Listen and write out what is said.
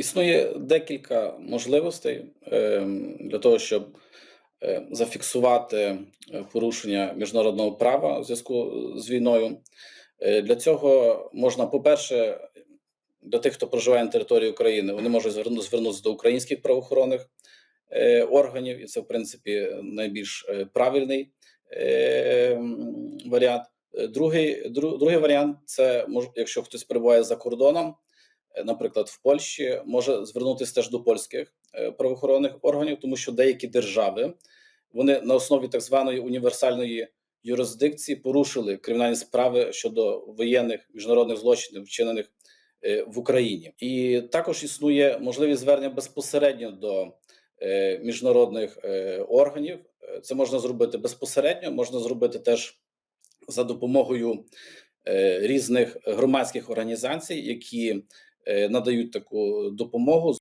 Існує декілька можливостей ем, для того, щоб е, зафіксувати е, порушення міжнародного права у зв'язку з війною. Е, Для цього можна, по-перше, для тих, хто проживає на території України, вони можуть зверну- звернутися до українських правоохоронних е, органів, і це, в принципі, найбільш правильний е, варіант. Другий, дру- другий варіант це якщо хтось перебуває за кордоном, наприклад, в Польщі, може звернутися теж до польських е, правоохоронних органів, тому що деякі держави вони на основі так званої універсальної юрисдикції порушили кримінальні справи щодо воєнних міжнародних злочинів, вчинених е, в Україні, і також існує можливість звернення безпосередньо до е, міжнародних е, органів. Е, Це можна зробити безпосередньо, можна зробити теж за допомогою е, різних громадських організацій, які е, надають таку допомогу.